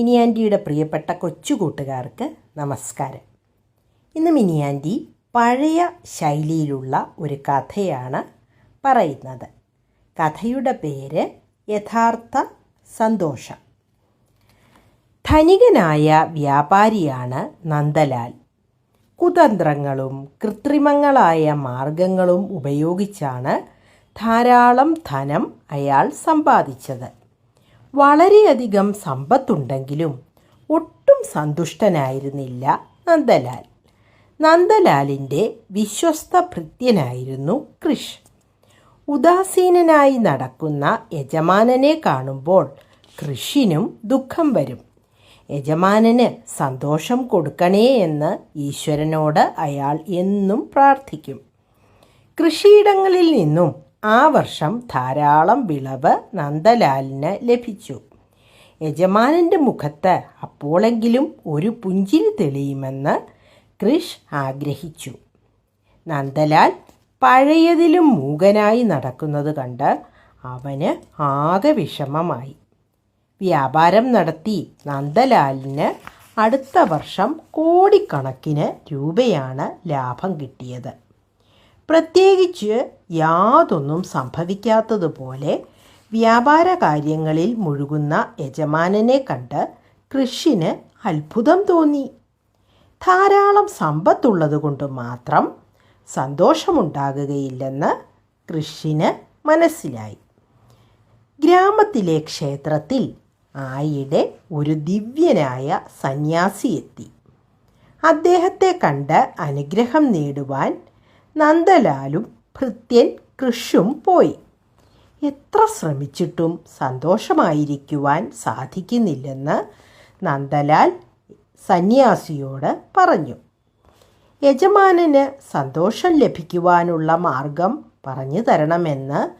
Mini ആന്റിയുടെ പ്രിയപ്പെട്ട കൊച്ചുകൂട്ടുകാർക്ക് നമസ്കാരം. ഇന്ന് മിനി ആന്റി പഴയ ശൈലിയിലുള്ള ഒരു കഥയാണ് പറയുന്നത്. കഥയുടെ പേര് യഥാർത്ഥ സന്തോഷം. ധനികനായ വ്യാപാരിയാണ് നന്ദലാൽ. കുതന്ത്രങ്ങളും കൃത്രിമങ്ങളായ മാർഗങ്ങളും ഉപയോഗിച്ചാണ് ധാരാളം ധനം അയാൾ സമ്പാദിച്ചത്. വളരെയധികം സമ്പത്തുണ്ടെങ്കിലും ഒട്ടും സന്തുഷ്ടനായിരുന്നില്ല നന്ദലാൽ. നന്ദലാലിന്റെ വിശ്വസ്ത ഭൃത്യനായിരുന്നു കൃഷ്. ഉദാസീനനായി നടക്കുന്ന യജമാനനെ കാണുമ്പോൾ കൃഷിനും ദുഃഖം വരും. യജമാനന് സന്തോഷം കൊടുക്കണേ എന്ന് ഈശ്വരനോട് അയാൾ എന്നും പ്രാർത്ഥിക്കും. കൃഷിയിടങ്ങളിൽ നിന്നും ആ വർഷം ധാരാളം വിളവ് നന്ദലാലിന് ലഭിച്ചു. യജമാനന്റെ മുഖത്ത് അപ്പോളെങ്കിലും ഒരു പുഞ്ചിരി തെളിയുമെന്ന് കൃഷ് ആഗ്രഹിച്ചു. നന്ദലാൽ പഴയതിലും മൂകനായി നടക്കുന്നത് കണ്ട് അവന് ആകെ വിഷമമായി. വ്യാപാരം നടത്തി നന്ദലാലിന് അടുത്ത വർഷം കോടിക്കണക്കിന് രൂപയാണ് ലാഭം കിട്ടിയത്. പ്രത്യേകിച്ച് യാതൊന്നും സംഭവിക്കാത്തതുപോലെ വ്യാപാര കാര്യങ്ങളിൽ മുഴുകുന്ന യജമാനനെ കണ്ട് കൃഷിന് അത്ഭുതം തോന്നി. ധാരാളം സമ്പത്തുള്ളതുകൊണ്ട് മാത്രം സന്തോഷമുണ്ടാകുകയില്ലെന്ന് കൃഷിന് മനസ്സിലായി. ഗ്രാമത്തിലെ ക്ഷേത്രത്തിൽ ആയിടെ ഒരു ദിവ്യനായ സന്യാസി എത്തി. അദ്ദേഹത്തെ കണ്ട് അനുഗ്രഹം നേടുവാൻ നന്ദലാലും ഭൃത്യൻ കൃഷും പോയി. എത്ര ശ്രമിച്ചിട്ടും സന്തോഷമായിരിക്കുവാൻ സാധിക്കുന്നില്ലെന്ന് നന്ദലാൽ സന്യാസിയോട് പറഞ്ഞു. യജമാനന് സന്തോഷം ലഭിക്കുവാനുള്ള മാർഗം പറഞ്ഞു തരണമെന്ന്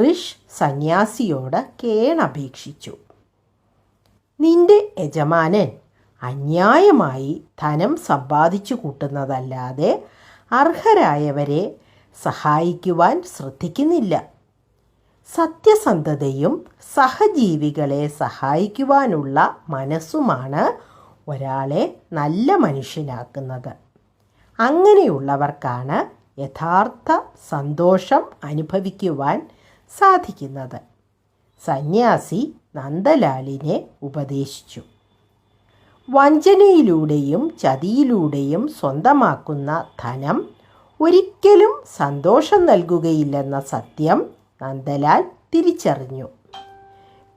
കൃഷ് സന്യാസിയോട് കേണപേക്ഷിച്ചു. നിന്റെ യജമാനൻ അന്യായമായി ധനം സമ്പാദിച്ചു കൂട്ടുന്നതല്ലാതെ അർഹരായവരെ സഹായിക്കുവാൻ ശ്രദ്ധിക്കുന്നില്ല. സത്യസന്ധതയും സഹജീവികളെ സഹായിക്കുവാനുള്ള മനസ്സുമാണ് ഒരാളെ നല്ല മനുഷ്യനാക്കുന്നത്. അങ്ങനെയുള്ളവർക്കാണ് യഥാർത്ഥ സന്തോഷം അനുഭവിക്കുവാൻ സാധിക്കുന്നത്. സന്യാസി നന്ദലാലിനെ ഉപദേശിച്ചു. വഞ്ചനയിലൂടെയും ചതിയിലൂടെയും സ്വന്തമാക്കുന്ന ധനം ഒരിക്കലും സന്തോഷം നൽകുകയില്ലെന്ന സത്യം നന്ദലാൽ തിരിച്ചറിഞ്ഞു.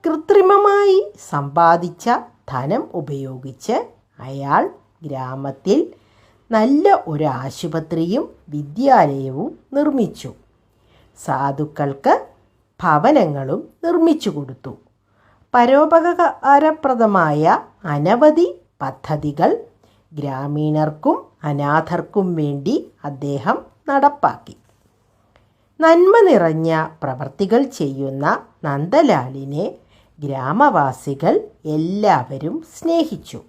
കൃത്രിമമായി സമ്പാദിച്ച ധനം ഉപയോഗിച്ച് അയാൾ ഗ്രാമത്തിൽ നല്ല ഒരു ആശുപത്രിയും വിദ്യാലയവും നിർമ്മിച്ചു. സാധുക്കൾക്ക് ഭവനങ്ങളും നിർമ്മിച്ചു കൊടുത്തു. പരോപകാരപ്രദമായ അനവധി പദ്ധതികൾ ഗ്രാമീണർക്കും അനാഥർക്കും വേണ്ടി അദ്ദേഹം നടപ്പാക്കി. നന്മ നിറഞ്ഞ പ്രവർത്തികൾ ചെയ്യുന്ന നന്ദലാലിനെ ഗ്രാമവാസികൾ എല്ലാവരും സ്നേഹിച്ചു.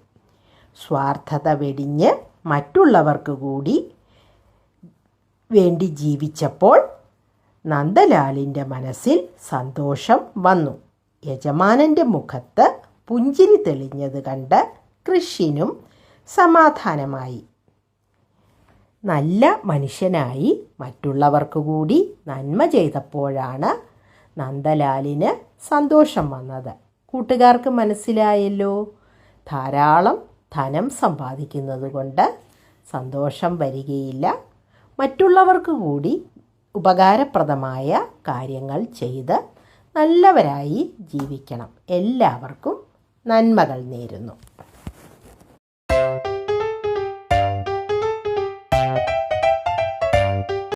സ്വാർത്ഥത വെടിഞ്ഞ് മറ്റുള്ളവർക്ക് കൂടി വേണ്ടി ജീവിച്ചപ്പോൾ നന്ദലാലിന്റെ മനസ്സിൽ സന്തോഷം വന്നു. യജമാനന്റെ മുഖത്ത് പുഞ്ചിരി തെളിഞ്ഞത് കണ്ട് കൃഷിനും സമാധാനമായി. നല്ല മനുഷ്യനായി മറ്റുള്ളവർക്ക് കൂടി നന്മ ചെയ്തപ്പോഴാണ് നന്ദലാലിന് സന്തോഷം വന്നത്. കൂട്ടുകാർക്ക് മനസ്സിലായല്ലോ? ധാരാളം ധനം സമ്പാദിക്കുന്നത് കൊണ്ട് സന്തോഷം വരികയില്ല. മറ്റുള്ളവർക്ക് കൂടി ഉപകാരപ്രദമായ കാര്യങ്ങൾ ചെയ്ത് നല്ലവരായി ജീവിക്കണം. എല്ലാവർക്കും നന്മകൾ നേരുന്നു.